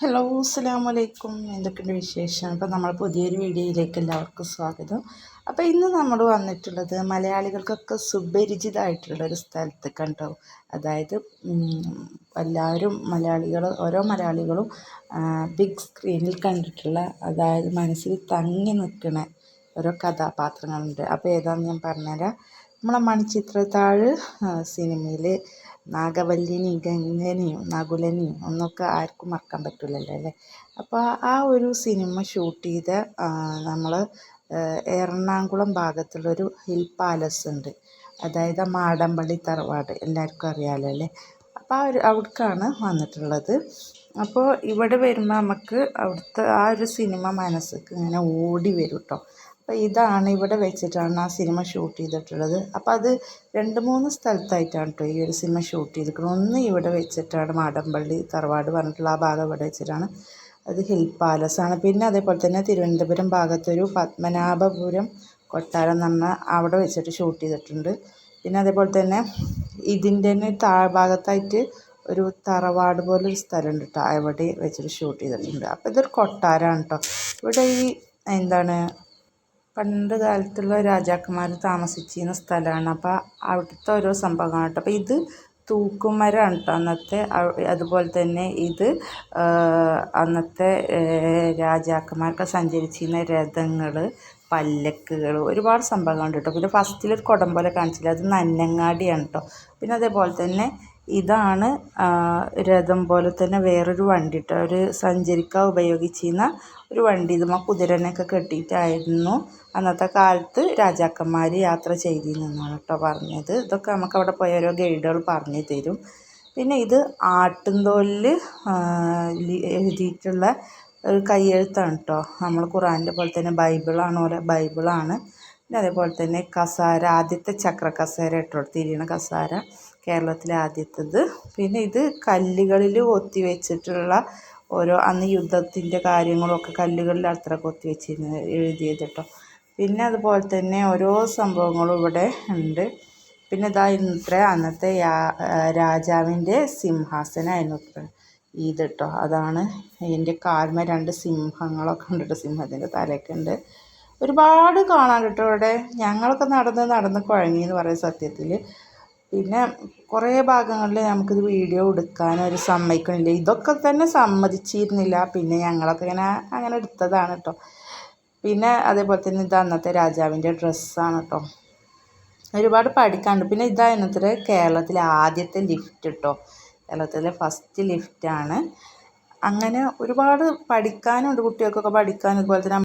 Hello അസ്സാം വലൈക്കും എന്തൊക്കെയുണ്ട് വിശേഷം? അപ്പോൾ നമ്മൾ പുതിയൊരു വീഡിയോയിലേക്ക് എല്ലാവർക്കും സ്വാഗതം. അപ്പോൾ ഇന്ന് നമ്മൾ വന്നിട്ടുള്ളത് മലയാളികൾക്കൊക്കെ സുപരിചിതമായിട്ടുള്ള ഒരു സ്ഥലത്ത് കണ്ടോ? അതായത് എല്ലാവരും മലയാളികൾ ഓരോ മലയാളികളും ബിഗ് സ്ക്രീനിൽ കണ്ടിട്ടുള്ള അതായത് മനസ്സിൽ തങ്ങി നിൽക്കുന്ന ഓരോ കഥാപാത്രങ്ങളുണ്ട്. അപ്പോൾ ഏതാണെന്ന് ഞാൻ പറഞ്ഞുതരാം. നമ്മളെ മണിച്ചിത്രത്താഴ് സിനിമയിൽ നാഗവല്ലിനെയും ഗംഗനെയും നകുലനെയും ഒന്നൊക്കെ ആർക്കും മറക്കാൻ പറ്റില്ലല്ലോ അല്ലേ? അപ്പോൾ ആ ഒരു സിനിമ ഷൂട്ട് ചെയ്ത നമ്മൾ എറണാകുളം ഭാഗത്തുള്ളൊരു ഹിൽ പാലസ് ഉണ്ട്. അതായത് മാടമ്പള്ളി തറവാട്. എല്ലാവർക്കും അറിയാമല്ലോ അല്ലേ? അപ്പോൾ ആ ഒരു അവിടേക്കാണ് വന്നിട്ടുള്ളത്. അപ്പോൾ ഇവിടെ വരുമ്പോൾ നമുക്ക് അവിടുത്തെ ആ ഒരു സിനിമ മനസ്സിലേക്ക് ഇങ്ങനെ ഓടി വരും കേട്ടോ. അപ്പോൾ ഇതാണ് ഇവിടെ വെച്ചിട്ടാണ് ആ സിനിമ ഷൂട്ട് ചെയ്തിട്ടുള്ളത്. അപ്പോൾ അത് രണ്ട് മൂന്ന് സ്ഥലത്തായിട്ടാണ് കേട്ടോ ഈ ഒരു സിനിമ ഷൂട്ട് ചെയ്തിരിക്കുന്നത്. ഒന്ന് ഇവിടെ വെച്ചിട്ടാണ് മാടമ്പള്ളി തറവാട് പറഞ്ഞിട്ടുള്ള ആ ഭാഗം ഇവിടെ വെച്ചിട്ടാണ് അത് ഹിൽ പാലസ് ആണ്. പിന്നെ അതേപോലെ തന്നെ തിരുവനന്തപുരം ഭാഗത്തൊരു പത്മനാഭപുരം കൊട്ടാരം എന്ന് പറഞ്ഞാൽ അവിടെ വെച്ചിട്ട് ഷൂട്ട് ചെയ്തിട്ടുണ്ട്. പിന്നെ അതേപോലെ തന്നെ ഇതിന്റെ തന്നെ താഴ്ഭാഗത്തായിട്ട് ഒരു തറവാട് പോലെ ഒരു സ്ഥലമുണ്ട് കേട്ടോ അവിടെ വെച്ചിട്ട് ഷൂട്ട് ചെയ്തിട്ടുണ്ട്. അപ്പോൾ ഇതൊരു കൊട്ടാരമാണ് കേട്ടോ ഇവിടെ ഈ എന്താണ് പണ്ട് കാലത്തുള്ള രാജാക്കന്മാർ താമസിച്ചിരുന്ന സ്ഥലമാണ്. അപ്പോൾ അവിടുത്തെ ഓരോ സംഭവങ്ങളാണ് കേട്ടോ. അപ്പോൾ ഇത് തൂക്കുമരമാണ് കേട്ടോ അന്നത്തെ അതുപോലെ തന്നെ ഇത് അന്നത്തെ രാജാക്കന്മാർക്ക് സഞ്ചരിച്ചിരുന്ന രഥങ്ങൾ പല്ലക്കുകൾ ഒരുപാട് സംഭവങ്ങളുണ്ട് കേട്ടോ. പിന്നെ ഫസ്റ്റിലൊരു കുടം പോലെ കാണിച്ചില്ല? അത് നന്നങ്ങാടിയാണ് കേട്ടോ. പിന്നെ അതേപോലെ തന്നെ ഇതാണ് രഥം പോലെ തന്നെ വേറൊരു വണ്ടി കേട്ടോ ഒരു സഞ്ചരിക്കാൻ ഉപയോഗിച്ചിരുന്ന ഒരു വണ്ടി. ഇതുമ്മ കുതിരനെയൊക്കെ കെട്ടിയിട്ടായിരുന്നു. അന്നത്തെ കാലത്ത് രാജാക്കന്മാർ യാത്ര ചെയ്തിരുന്നാണ് കേട്ടോ പറഞ്ഞത്. ഇതൊക്കെ നമുക്ക് അവിടെ പോയ ഓരോ ഗൈഡുകൾ പറഞ്ഞു തരും. പിന്നെ ഇത് ആട്ടുംതോലിൽ എഴുതിയിട്ടുള്ള ഒരു കയ്യെഴുത്താണ് കേട്ടോ നമ്മൾ ഖുറാന്റെ പോലെ തന്നെ ബൈബിളാണ് ഓരോ ബൈബിളാണ്. പിന്നെ അതേപോലെ തന്നെ കസാര ആദ്യത്തെ ചക്ര കസേര കേട്ടോ തിരിയണ കസാര. കേരളത്തിലെ ആദ്യത്തേത്. പിന്നെ ഇത് കല്ലുകളിൽ കൊത്തി വെച്ചിട്ടുള്ള ഓരോ അന്ന് യുദ്ധത്തിന്റെ കാര്യങ്ങളൊക്കെ കല്ലുകളിൽ അത്ര കൊത്തി വെച്ചിരുന്നത് എഴുതിയത് കേട്ടോ പിന്നെ അതുപോലെ തന്നെ ഓരോ സംഭവങ്ങളും ഇവിടെ ഉണ്ട്. പിന്നെ ഇതാ ഇത്ര അന്നത്തെ രാജാവിന്റെ സിംഹാസനമായിരുന്നു ഇത് കേട്ടോ അതാണ് എന്റെ കാൽമ രണ്ട് സിംഹങ്ങളൊക്കെ ഉണ്ട് കേട്ടോ സിംഹത്തിന്റെ തലയൊക്കെ ഉണ്ട് ഒരുപാട് കാണാൻ കേട്ടോ ഇവിടെ. ഞങ്ങളൊക്കെ നടന്ന് നടന്ന് കുഴങ്ങി എന്ന് സത്യത്തിൽ പിന്നെ കുറേ ഭാഗങ്ങളിൽ നമുക്കിത് വീഡിയോ എടുക്കാൻ ഒരു സമ്മതിക്കണില്ല ഇതൊക്കെ തന്നെ സമ്മതിച്ചിരുന്നില്ല. പിന്നെ ഞങ്ങളൊക്കെ ഇങ്ങനെ അങ്ങനെ എടുത്തതാണ് കേട്ടോ പിന്നെ അതേപോലെ തന്നെ ഇത് അന്നത്തെ രാജാവിന്റെ ഡ്രസ്സാണ് കേട്ടോ ഒരുപാട് പഠിക്കാണ്ട് പിന്നെ ഇതായിരുന്നത്ര കേരളത്തിലെ ആദ്യത്തെ ലിഫ്റ്റ് കേട്ടോ കേരളത്തിലെ ഫസ്റ്റ് ലിഫ്റ്റാണ്. അങ്ങനെ ഒരുപാട് പഠിക്കാനുണ്ട് കുട്ടികൾക്കൊക്കെ പഠിക്കാനും അതുപോലെ തന്നെ